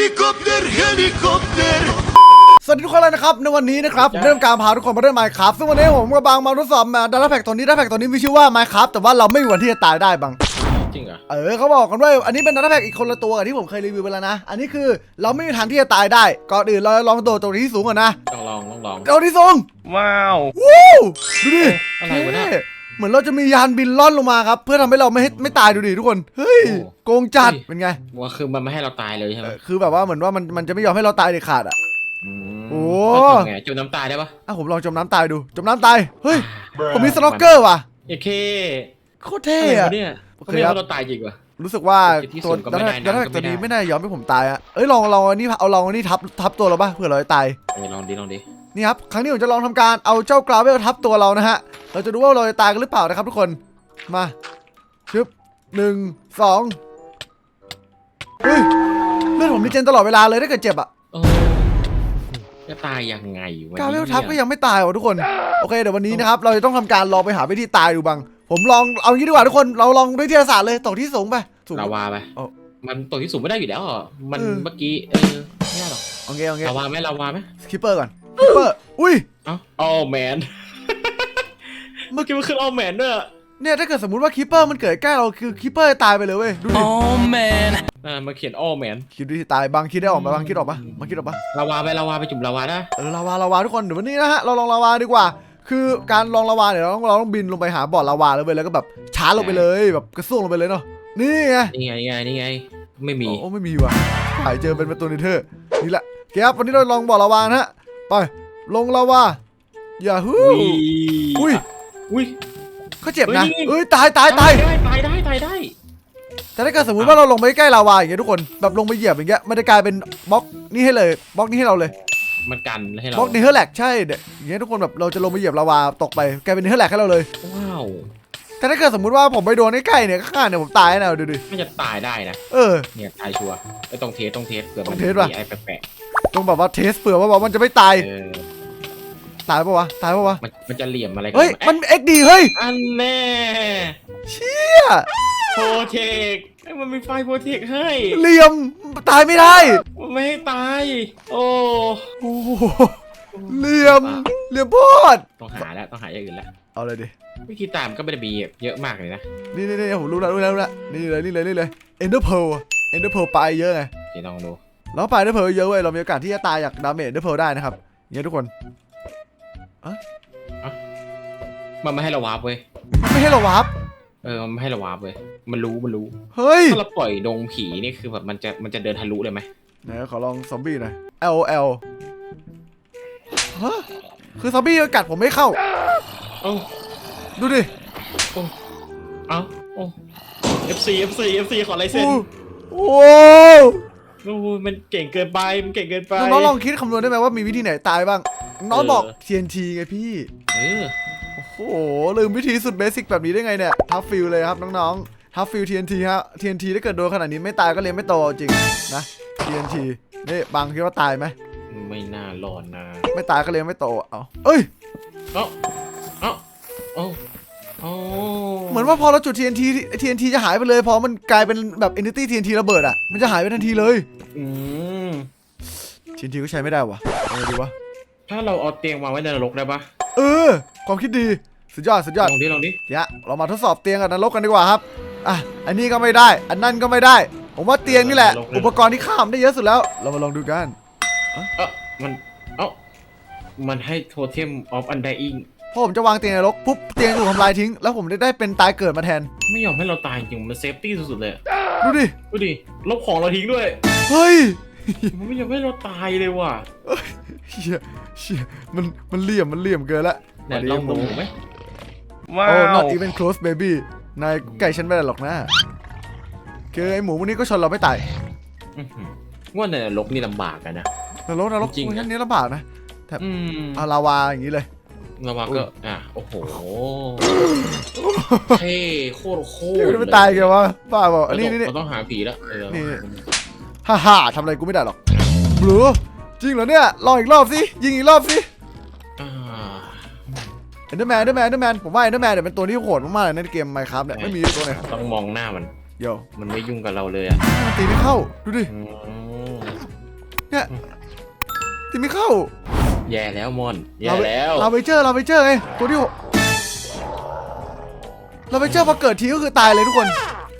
Helikopter, helikopter. สวัสดีทุกคนเลยนะครับในวันนี้นะครับผมเริ่มการพาทุกคนมาเล่น Minecraft ซึ่งวันนี้ผมกับบางมาทดสอบมาดาราแพ็กตัวนี้ดาราแพ็กตัวนี้มีชื่อว่า Minecraft แต่ว่าเราไม่มีวันที่จะตายได้บาง จริงเหรอเออเขาบอกกันว่าอันนี้เป็นดาราแพ็กอีกคนละตัวกับที่ผมเคยรีวิวไปแล้วนะ อันนี้คือเราไม่มีทางที่จะตายได้ก่อนอื่นเราลองโดดตรงที่สูงก่อนนะต้องลองต้องลองโดดที่สูงว้าววู้ดูดิอะไรวะเนี่ย ท่ เหมือนเราจะมียานบินล่อนลงมาครับ เพื่อทำให้เราไม่ให้ไม่ตายดูดิทุกคน เฮ้ย โอ้ โกงจัดเฮ้ยเป็นไงว่าคือมันไม่ให้เราตายเลยใช่ไหเอมอคือแบบว่าเหมือนว่ามันมันจะไม่ยอมให้เราตายเด็ดขาดอะ มโอ้แล้วทำไงจุ่มน้ำตายได้ปะอะผมลองจมน้ำตายดู จมน้ำตาย เฮ้ย ผมมีสโนว์เกอร์ว่ะโอเคโคตรเท่อะไรอะ วะเนี่ยโอเคเขาเรียกครับว่าเราตายจริงวะ รู้สึกว่าที่ตัวสูงก็ดัไม่นได้ดันน้ำก็ตัวนี้ไม่ได้ไม่น่ายอมให้ผมตายอะเอ้ยลองลองอันนี้เอาลองอันนี้ทับทับตัวเราป่ะเผื่อเราจะตาย เออลองดิลองดิ นี่ครับครั้งนี้ผมจะลองทำการเอาเจ้ากราเวลทับตัวเรานะฮะเราจะดูว่าเราจะตายกันหรือเปล่านะครับทุกคนมาชึบหนึ่งสองเฮ้ยเลือดผมรีเจนตลอดเวลาเลยถ้าเกิดเจ็บอะโอ้จะตายยังไงวะกราเวลนี่ยทับก็ยังไม่ตายว่ะทุกคนโอเคเดี๋ยววันนี้นะครับเราจะต้องทำการลองไปหาวิธีตายดูบ้างผมลองเอางี้ดีกว่าทุกคนเราลองด้วยวิทยาศาสตร์เลยตกที่สูงไปสูงลาวาไปเอามันตกที่สูงไม่ได้อยู่แล้วอะมันเออเมื่อกี้เออไม่ได้หรอกโอเคโอเคลาวาไหมลาวาไหมคิปเปอร์ก่อนคิ ปเปอร์อุ้ยเอ้าโอ้แมน เมื่อกี้มันขึ้นโอ้แมนด้วยอะเนี่ยถ้าเกิดสมมติว่าคิปเปอร์มันเกิดใกล้เราคือคิปเปอร์ตายไปเลยเว้ยดูดิอ่ามาเขียนโอ้แมนคิดดูที่ตายบางคิดได้ออกมาบางคิดออกปะบางคิดออกปะลาวาไปลาวาไปจุ่มลาวานะเออลาวาลาวาทุกคนเดี๋ยววันนี้นะฮะเราลองลาวาดีกว่า คือการลองลาวาเนี่ยเราต้องเราต้องบินลงไปหาบ่อลาวาแล้วเว้ยแล้วก็แบบชาร์จลงไปเลยแบบกระซวงลงไปเลยเนาะนี่ไงนี่ไงนี่ไงนี่ไง ไม่มี โอ้ไม่มีว่ะหายเจอเป็นประตูนิเทอร์นี่แหละโอเคครับวันนี้เราลองบ่อลาวานะฮะ ไป ลงลาวาอย่าฮู้อุ้ยอุ้ยเขาเจ็บนะเฮ้ยเอ้ยตายตายตายได้ตายได้ตายได้แต่ถ้าเกิดสมมติว่าเราลงไปใกล้ลาวาอย่างเงี้ยทุกคนแบบลงไปเหยียบอย่างเงี้ยมันจะกลายเป็นบล็อกนี่ให้เลยบล็อกนี้ให้เราเลย มันกันให้เราบล็อกเนเธอร์แลกใช่เด็กอย่างเงี้ยทุกคนแบบเราจะลงไปเหยียบลาวาตกไปกลายเป็นเนเธอร์แลกให้เราเลยว้าวแต่ถ้าเกิดสมมติว่าผมไปโดนใกล้ๆเนี่ยข้างๆเนี่ยผมตายแน่ดูดิไม่จะตายได้นะเออเนี่ยตายชัวร์ไอ้ตรงเทสตรงเทสเผื่อต้มัอนงเทสว่ะมีไอ้แปลก ต้องแบบว่าเทสเผื่อว่าแบบมันจะไม่ตายๆเออตายปะวะ ตายปะวะ มันมันจะเหลี่ยมอะไรกัเฮ้ยอ๊ะมันเอ็กดีเฮ้ยอันแน่เชี่ยโปรเทคไอ้ยมันมีไฟโปรเทคให้ เหลี่ยมตายไม่ได้มันไม่ให้ตาย โอ้ โอ้โหเหลี่ยม เหลี่ยมโพดต้องหาแล้วต้องหาอย่างอื่นแล้วเอาเลยดิ วิธีตามก็ไม่ได้มีเยอะมากเลยนะนี่นี่นี่ผมรู้แล้วรู้แล้วรู้แล้วนี่เลยนี่เลยนี่เลยเอ็นเดอร์เพลเอ็นเดอร์เพลไปเยอะไง เดี๋ยวลองดู แล้วไปเอ็นเดอร์เพลเยอะเว้ยเรามีโอกาสที่จะตายจากดาเมจเอ็นเดอร์เพลได้นะครับอย่างเงี้ยทุกคนมันไม่ให้เราวาร์ปเว้ยมันไม่ให้เราวาร์ปเออมันไม่ให้เราวาร์ปเว้ยมันรู้มันรู้เฮ้ยถ้าเราปล่อยดงผีนี่คือแบบมันจะมันจะเดินทะลุเลยไหมไหนขอลองซอมบี้หน่อย L L ฮะคือซอมบี้มันกัดผมไม่เข้าเอ้าดูดิเอ้าโอ้ FC FC FC ขอลายเซ็นโอ้ โหโอ้ยมันเก่งเกินไปมันเก่งเกินไป น้องๆลองคิดคำนวณได้ไหมว่ามีวิธีไหนตายบ้าง น้องเออ บอก TNT ไงพี่ เออโอ้โห ลืมวิธีสุดเบสิกแบบนี้ได้ไงเนี่ยทัฟฟิลเลยครับน้องๆทัฟฟิล TNT ฮะ TNT ถ้าเกิดโดนขนาดนี้ไม่ตายก็เรียนไม่โตจริงนะ TNT นี่บางคิดว่าตายไหมไม่น่ารอดนะไม่ตายก็เรียนไม่โตเอาเอ้ย เอ้าเอ้าเอ้า เอ้าเหมือนว่าพอเราจุด TNT TNT จะหายไปเลย พอมันกลายเป็นแบบ Entity TNT ระเบิดอะ มันจะหายไปทันทีเลย อืม TNT ก็ใช้ไม่ได้วะเอาไงดีวะ ถ้าเราเอาเตียงวางไว้ในนรกได้ปะเออ ความคิดดี สุดยอด สุดยอด ลองดิลองดิ เดี๋ยวเรามาทดสอบเตียงกับนรกกันดีกว่าครับ อะ อันนี้ก็ไม่ได้ อันนั่นก็ไม่ได้ ผมว่าเตียงนี่แหละ อุปกรณ์ที่ข้ามได้เยอะสุดแล้ว เรามาลองดูกัน เอ้ามัน เอ้า มันให้โทเทมออฟอันไดอิง พอผมจะวางเตียงในนรกปุ๊บเตียงถูกทำลายทิ้ง แล้วผมได้ได้เป็นตายเกิดมาแทน ไม่ยอมให้เราตายจริงมันเซฟตี้สุดๆเลยอะดูดิ ดูดิลบของเราทิ้งด้วย เฮ้ยมันไม่ยอมให้เราตายเลยว่ะเชี่ยเชี่ยมันมันเหลี่ยมมันเหลี่ยมเกินละไหนลองดูไหมว้าโอ้ว not even close baby นายไก่ฉันไม่ได้หรอกนะคือไอหมูพวกนี้ก็ชนเราไม่ตายอื้อหือว่าในนรกนี่ลำบากกันนะ นรกนรกจริงๆโอ้ยอันนี้ลำบากนะ อืม เอาลาวาอย่างนี้เลย ระวังก็อะโอ้โหเท่โคตรโคตนี่รมันไม่ตายกันวะบ้าบอกอันนี้นี่นี่เราต้องหาผีแล้วเออนี่ฮ่าฮ่าทำอะไรกูไม่ได้หรอกหรือจริงเหรอเนี่ยลองอีกรอบสิยิงอีกรอบสิอ่าเอนเดอร์แมนเอนเดอร์แมนเอนเดอร์แมนผมว่าเอนเดอร์แมนเนี่ยเป็นตัวที่โหดมากๆเลยในเกมไมค์ครับเนี่ยไม่มีตัวไหนต้องมองหน้ามันเดี๋ยวมันไม่ยุ่งกับเราเลยอะมันตีไม่เข้าดูดิอืมเนี่ยตีไม่เข้า แย่แล้วมอน แย่เราแล้วเราไปเจอเราไปเจอไงตัวที่หกเราไปเจอพอเกิดทีก็คือตายเลยทุกคน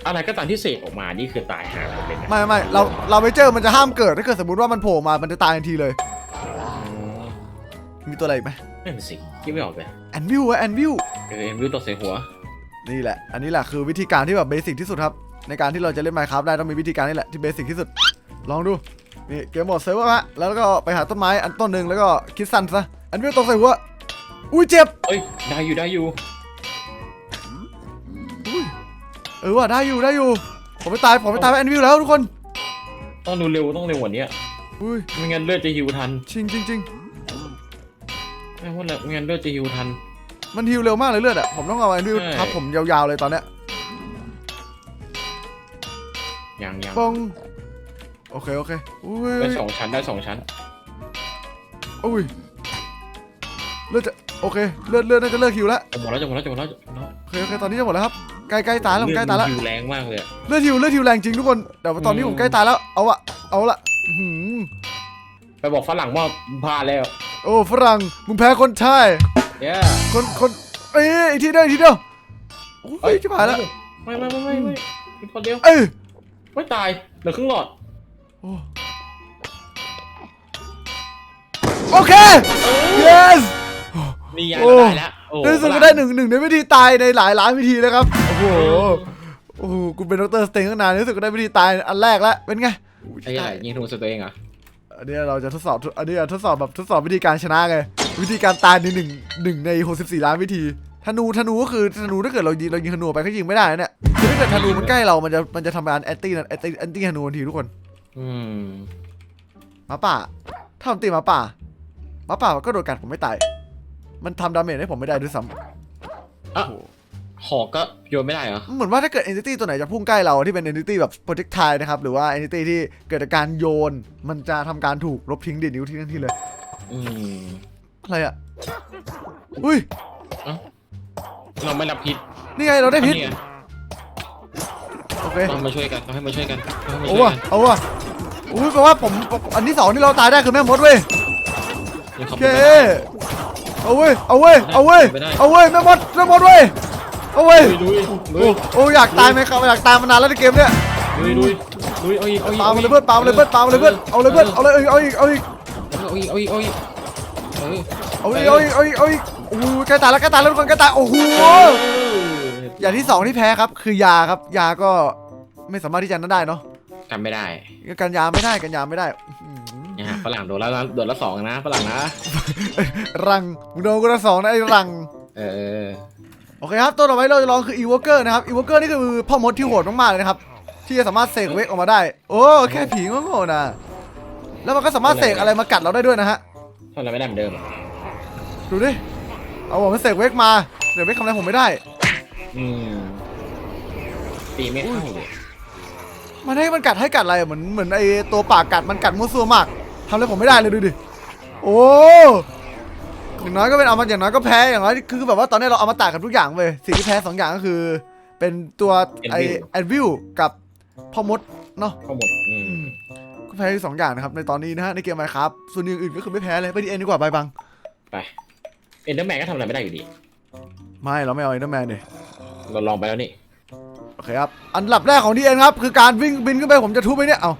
อะไรก็ตามที่เสกออกมานี่คือตายหาหมดเลยนะไม่ไม่เราเราไปเจอมันจะห้ามเกิดถ้าเกิดสมมติว่ามันโผล่มามันจะตายทันทีเลย มีตัวอะไรอีกไหมนั่นสิคิดไม่ออกเลยแอนวิวอะแอนวิวเออเอ็มวิวตกใส่หัวนี่แหละ อันนี้แหละคือวิธีการที่แบบเบสิกที่สุดครับ ในการที่เราจะเล่น Minecraft ได้ต้องมีวิธีการนี่แหละที่เบสิกที่สุด ลองดู นี่เกมโหมดเซิร์ฟเวอร์ฮะแล้วก็ไปหาต้นไม้อันต้นหนึ่งแล้วก็คิดสั้นซะ อันวิวตกใส่หัว อุ้ยเจ็บ เอ้ยได้อยู่ได้อยู่ เออว่ะได้อยู่ได้อยู่ ผมไม่ตายผมไม่ตายไปแอนวิวแล้วทุกคน ต้องดูเร็วต้องเร็วกว่านี้อุ้ยไม่งั้นเลือดจะฮิวทัน จริงจริงจริงไม่ว่าแล้วไม่งั้นเลือดจะฮิวทัน มันฮิวเร็วมากเลยเลือดอะผมต้องเอาแอนวิวใช่ทับผมยาวๆเลยตอนเนี้ยยังยังปง โอเคโอเคอุ้ยได้สองชั้นได้สองชั้นอุ้ยเลือดจะโอเคเลือดเลือดน่าจะเลิกฮิวแล้วจะหมดแล้วจะหมดแล้วจะหมดแล้วจะหมดแล้วโอเคโอเคตอนนี้จะหมดแล้วครับใกล้ใกล้ตายแล้วผมใกล้ตายแล้วเลือดมันฮิวแรงมากเลยอะเลือดฮิวเลือดฮิวแรงจริงทุกคนแต่ว่าตอนนี้อืมผมใกล้ตายแล้วเอาอะเอาละอื้อหือไปบอกฝรั่งว่าพลาดแล้ว โอ้ฝรั่งมึงแพ้คนไทยเย้คนคนเอ้ยอีกทีเดียวอีกทีเดียวโอ้ยชิบหายแล้วไม่ไม่ไม่ไม่ไม่อีกคนเดียวเอ้ยไม่ตายเหลือครึ่งหลอด โอ้โอเค yes นี่ยายโอ้ก็ได้แล้วโอ้ในที่สุดก็ได้หนึ่งหนึ่งในวิธีตายในหลายล้านวิธีเลยครับ โอ้โห โอ้โห กูเป็นดรสเตนตั้งนานในที่สุดก็ได้วิธีตายอันแรกแล้ว เป็นไงไอ้อะไรยิงธนูใส่ตัวเองเหรออันนี้เราจะทดสอบ อันนี้ทดสอบแบบทดสอบวิธีการชนะไง วิธีการตายในหนึ่งหนึ่งใน64ล้านวิธี ธนู ธนูก็คือธนูถ้าเกิดเรายิงเรายิงธนูไปก็ยิงไม่ได้นะเนี่ยคือถ้าเกิดธนูมันใกล้เรา มันจะ มันจะทำการแอนตี้แอนตี้แอนตี้ธนูทันทีทุกคน อืมหมาป่าถ้าผมตีหมาป่าหมาป่าก็โดนกัดผมไม่ตาย มันทำดาเมจให้ผมไม่ได้ด้วยซ้ำอะโอ้โหหอกก็โยนไม่ได้เหรอ เหมือนว่าถ้าเกิด entity ตัวไหนจะพุ่งใกล้เราที่เป็น entity แบบ projectile นะครับ หรือว่า entity ที่เกิดจากการโยน มันจะทำการถูกลบทิ้งดิดนิ้วทิ้งทันทีเลย อืม อะไรอะ อุ้ย เราไม่รับพิษ นี่ไงเราได้พิษนี่ง โอเคต้องมาช่วยกันต้องให้มาช่วยกันต้องให้มาเอาช่วยว่ะกันเอาว่ะอุ้ยแปลว่าผมอันที่สองที่เราตายได้คือแม่มดเว้ยนี่โอเขาเคไม่ได้เอาเว้ยเอาเว้ยเอาเว้ยไม่ได้เอาเว้ยแม่มดแม่มดเว้ยเอาเว้ยลุยลุโอ้ยโอ้อยากตายไหมครับอยากตายมานานแล้วในเกมเนี้ยลุยลุยลุยเอาอีกเอาอีกปามาเลยเพื่อนปามาเลยเพื่อนปามาเลยเพื่อนเอาเลยเพื่อนเอาเลยเอาอีกเอาอีกเอาอีกเอาอีกเอาอีกเออเอาอีกเอาอีกเอาอีกเอาอีกโอ้โหใกล้ตายแล้วใกล้ตายแล้วทุกคนใกล้ตายโอ้โหอ ย่างที่สองที่แพ้ครับ คือยาครับ ยาก็ไม่สามารถที่จะนั่นได้เนาะจำไม่ได้กันยาไม่ได้กันยาไม่ได้อื้อหือนะฮะฝรั่งโดนแล้วโดนแล้วสองนะฝรั่งนะรังมึงโดนกูละสองนะไอ้รัง เออโอเคครับตัวต่อไปเราจะลองคืออีวอเกอร์นะครับอีวอเกอร์นี่คือพ่อมดที่โหดมากๆเลยนะครับ ที่จะสามารถเสกเวกออกมาได้ โอ้แค่ผีก็โง่ๆนะแล้วมันก็สามารถเสกอะไรมากัดเราได้ด้วยนะฮะทำอะไรไม่ได้เหมือนเดิมอะดูดิเอาผมมาเสกเวกมาเดี๋ยวเวกทำอะไรผมไม่ได้ อืมตีไม่เข้าเลยมันให้มันกัดให้กัดอะไรเหมือนเหมือนไอตัวปากกัดมันกัดมั่วซั่วมากทำอะไรผมไม่ได้เลยดูดิโอ้อย่างน้อยก็เป็นเอามาอย่างน้อยก็แพ้อย่างน้อยคือแบบว่าตอนนี้เราเอามาตากกันทุกอย่างเลยสิ่งที่แพ้สองอย่างก็คือ เป็นตัวไอแอนวิลกับพ่อมดเนาะเข้าหมดอืมก็แพ้ที่สองอย่างนะครับในตอนนี้นะฮะในเกมไมครับส่วนอย่างอื่นก็คือไม่แพ้เลยไปดีเอ็นดีกว่าไปบังไปเอ็นเดอร์แมนก็ทำอะไรไม่ได้อยู่ดี ไม่เราไม่เอาเอ็นเดอร์แมนเลย เราลองไปแล้วนี่โอเคครับ อันดับแรกของดีเอ็นครับ คือการวิ่งบินขึ้นไปผมจะทุบไปเนี่ย เอา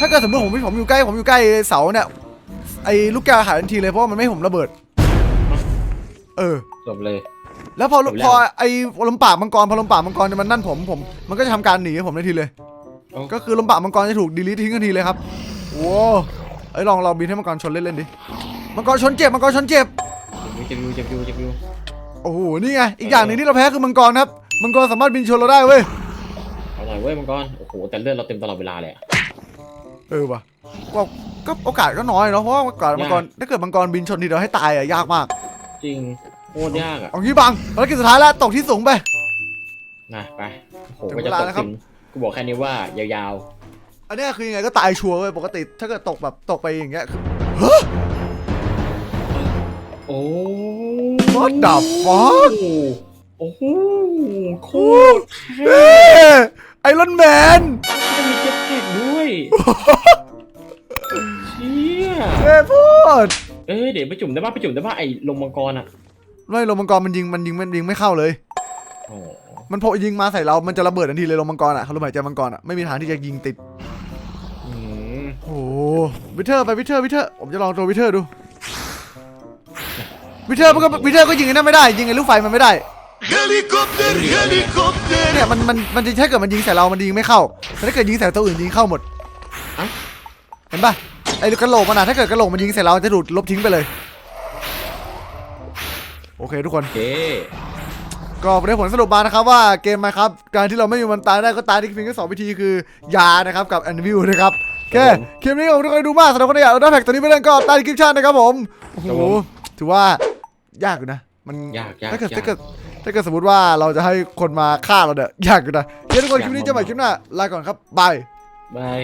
ถ้าเกิดสมมติผมผมอยู่ใกล้ผมอยู่ใกล้เสาเนี่ย ไอ้ลูกแก้วหายทันทีเลยเพราะว่ามันไม่ให้ผมระเบิด เออ จบเลย แล้วพอจบแล้วพอไอ้ลมปากมังกรพอลมปากมังกรมันนั่นผมผม มันก็จะทำการหนีผมทันทีเลยเอ้าก็คือลมปากมังกรจะถูกดีลิททิ้งทันทีเลยครับโว้ไอ้ยลองลองบินให้มังกรชนเล่นๆดิ มังกรชนเจ็บมังกรชนเจ็บ เจ็บอยู่เจ็บอยู่เจ็บอยู่โอ้โห นี่ไง อีกอย่างหนึ่งที่เราแพ้คือมังกรครับ มังกรสามารถบินชนเราได้เว้ยเอาหน่อยเว้ยมังกรโอ้โหแต่เลือดเราเต็มตลอดเวลาเลยอะ เออว่ะก็ก็โอกาสก็น้อยเนาะเพราะว่าโอกาสมังกรยากถ้าเกิดมังกรบินชนทีเดียวให้ตายอะยากมาก จริงโคตรยากอะเอางี้บังภารกิจสุดท้ายแล้วตกที่สูงไป นะไปโอ้โหถึงก็เวจะลาตกแล้วครับ ถึงกูบอกแค่นี้ว่ายาวอันเนี้ยคือยังไงก็ตายชัวร์เว้ยปกติถ้าเกิดตกแบบตกไปอย่างเงี้ยคือ ๆ โอ้ What the fuck โอ้ โหโคตรเอ้ไอรอนแมนจะมีเจ็ตแพ็กด้วยเชี่ตรเอ้ยเดี๋ยวไปจุ่มได้ป่ะไปจุ่มได้ป่ะไอ้ลงมังกรอะไม่ลมมังกรมันยิงมันยิงมันยิงไม่เข้าเลยโอ้โหมันโผล่ยิงมาใส่เรา มันจะระเบิดทันทีเลยลมมังกรอะเขาลมหายใจมังกรอะไม่มีทางที่จะยิงติดอืมโอ้โหวิเทอร์ไปวิเทอร์วิเทอร์ผมจะลองตัววิเทอร์ดูวิเทอร์มันก็วิเทอร์ก็ยิงไอ้นั่นไม่ได้ ยิงไอ้ลูกไฟมันไม่ได้ Helikopter, helikopter. เนี่ยมันมันมันจะถ้าเกิดมันยิงใส่เรา มันยิงไม่เข้าแต่ถ้าเกิดยิงใส่ตัวอื่นยิงเข้าหมดเอ้าเห็นปะไอ้กระโหลกมันอะถ้าเกิดกระโหลกมันยิงใส่เราจะดูดลบทิ้งไปเลย โอเคทุกคน โอเค ก็ได้ผลสรุปมานะครับว่าเกมมาครับ การที่เราไม่มีวันตายได้ก็ตายที่เพียงแค่สองวิธีคือยานะครับกับแอนวิวนะครับโอเคคลิปนี้ขอบคุณทุกคนที่ดูมากสำหรับคนที่อยากเอาด้าแพ็กตัวนี้ไปเล่นก็ใต้คลิปชั่นนะครับผมโอ้โหถือว่ายากอยู่นะ มันยากยากถ้าเกิดยถ้าเกิด ถ้าเกิดสมมติว่าเราจะให้คนมาฆ่าเราเนี่ยยากอยู่นะเดี๋ยวทุกคนคลิปนี้เจะใหม่คลิปหน้าลาก่อนครับบาย บาย